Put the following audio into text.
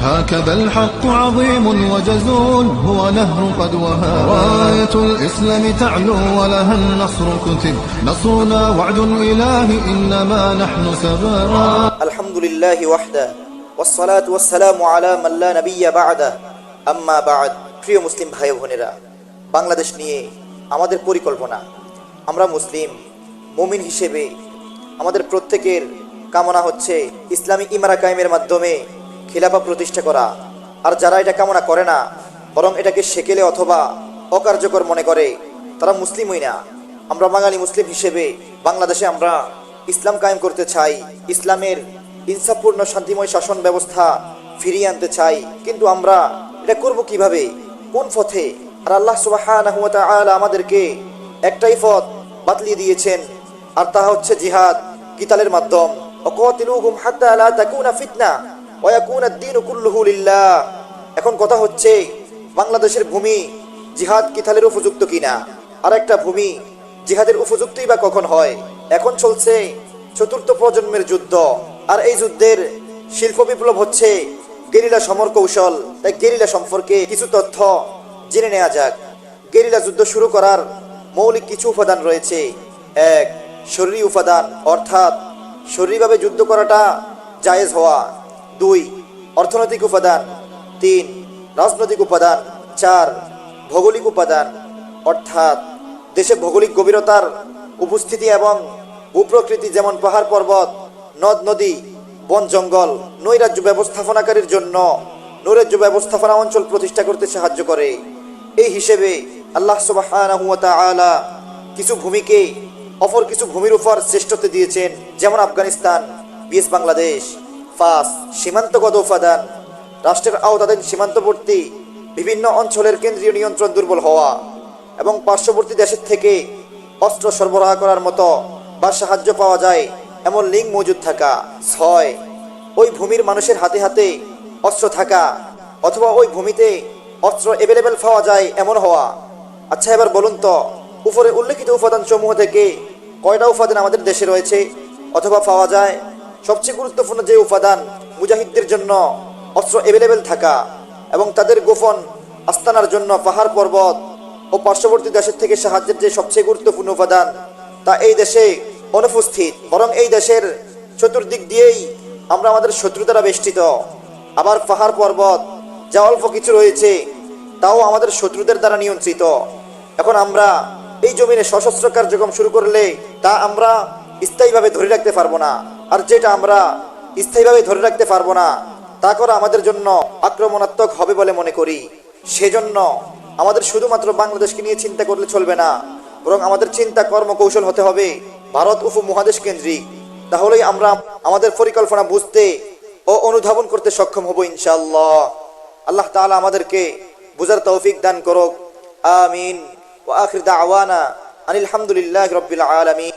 هكذا الحق عظيم وجزول هو نهر قد وهى راية الإسلام تعلو ولها النصر كتب نصرنا وعد الإله إنما نحن سبا الحمد لله وحده والصلاة والسلام على من لا نبي بعده আম্মা বাদ প্রিয় মুসলিম ভাই বোনেরা বাংলাদেশ নিয়ে আমাদের পরিকল্পনা আমরা মুসলিম মুমিন হিসেবে আমাদের প্রত্যেকের কামনা হচ্ছে ইসলামী ইমারা কায়েমের মাধ্যমে খিলাফা প্রতিষ্ঠা করা। আর যারা এটা কামনা করে না, বরং এটাকে সেকেলে অথবা অকার্যকর মনে করে, তারা মুসলিমই না। আমরা বাঙালি মুসলিম হিসেবে বাংলাদেশে আমরা ইসলাম কায়েম করতে চাই, ইসলামের ইনসাফপূর্ণ শান্তিময় শাসন ব্যবস্থা ফিরিয়ে আনতে চাই। কিন্তু আমরা এটা করব কীভাবে? কোন পথে? আর আল্লাহ তাআলা আমাদেরকে একটাই পথ বাতলিয়ে দিয়েছেন, আর তা হচ্ছে জিহাদ, কিতালের মাধ্যম। অকাতিলুহুম হাত্তা লা তাকুনা ফিতনা। এখন কথা হচ্ছে, বাংলাদেশের ভূমি জিহাদ কিতালের উপযুক্ত কিনা? আর একটা ভূমি, জিহাদের উপযুক্তই বা কখন হয়? এখন চলছে চতুর্থ প্রজন্মের যুদ্ধ। আর এই যুদ্ধের শিল্প বিপ্লব হচ্ছে গেরিলা সমর কৌশল তাই গেরিলা সম্পর্কে কিছু তথ্য জেনে নেওয়া যাক। গেরিলা যুদ্ধ শুরু করার মৌলিক কিছু উপাদান রয়েছে। এক, শরীরী উপাদান, অর্থাৎ শরীরভাবে যুদ্ধ করাটা জায়েজ হওয়া। দুই, অর্থনৈতিক উপাদান। তিন, রাজনৈতিক উপাদান। চার, ভৌগোলিক উপাদান। অর্থাৎ দেশে ভৌগোলিক গভীরতার উপস্থিতি এবং ভূপ্রকৃতি যেমন পাহাড় পর্বত, নদ নদী, বন জঙ্গল, নৈরাজ্য ব্যবস্থাপনাকারীর জন্য নৈরাজ্য ব্যবস্থাপনা অঞ্চল প্রতিষ্ঠা করতে সাহায্য করে। এই হিসেবে আল্লাহ ওয়া কিছু ভূমিকে অপর কিছু ভূমির উপর শ্রেষ্ঠত্ব দিয়েছেন, যেমন আফগানিস্তান, বিএস বাংলাদেশ। ফাস সীমান্তগত উপাদান। রাষ্ট্রের আওতাধীন সীমান্তবর্তী বিভিন্ন অঞ্চলের কেন্দ্রীয় নিয়ন্ত্রণ দুর্বল হওয়া এবং পার্শ্ববর্তী দেশের থেকে অস্ত্র সরবরাহ করার মতো বা সাহায্য পাওয়া যায় এমন লিঙ্ক মজুদ থাকা, ছয়, ওই ভূমির মানুষের হাতে হাতে অস্ত্র থাকা অথবা ওই ভূমিতে অস্ত্র অ্যাভেলেবেল পাওয়া যায় এমন হওয়া। আচ্ছা এবার বলুন তো, উপরে উল্লেখিত উপাদান সমূহ থেকে কয়টা উপাদান আমাদের দেশে রয়েছে অথবা পাওয়া যায়? সবচেয়ে গুরুত্বপূর্ণ যে উপাদান মুজাহিদদের জন্য অস্ত্র অ্যাভেলেবেল থাকা এবং তাদের গোপন আস্তানার জন্য পাহাড় পর্বত ও পার্শ্ববর্তী দেশের থেকে সাহায্যের যে সবচেয়ে গুরুত্বপূর্ণ উপাদান, তা এই দেশে অনুপস্থিত। বরং এই দেশের চতুর্দিক দিয়েই আমরা আমাদের শত্রু দ্বারা বেষ্টিত। আবার পাহাড় পর্বত যা অল্প কিছু রয়েছে, তাও আমাদের শত্রুদের দ্বারা নিয়ন্ত্রিত। এখন আমরা এই জমিনে সশস্ত্র কার্যক্রম শুরু করলে তা আমরা স্থায়ীভাবে ধরে রাখতে পারব না। আর যেটা আমরা স্থায়ীভাবে ধরে রাখতে পারব না, তা করা আমাদের জন্য আক্রমণাত্মক হবে বলে মনে করি। সেজন্য আমাদের শুধুমাত্র বাংলাদেশকে নিয়ে চিন্তা করলে চলবে না, বরং আমাদের চিন্তা কর্মকৌশল হতে হবে ভারত উপমহাদেশ কেন্দ্রিক। তাহলেই আমরা আমাদের পরিকল্পনা বুঝতে ও অনুধাবন করতে সক্ষম হব ইনশাআল্লাহ। আল্লাহ তাআলা আমাদেরকে বুঝার তৌফিক দান করুক। আমিন। ওয়া আখির দাওয়ানা আনিল হামদুলিল্লাহি রাব্বিল আলামিন।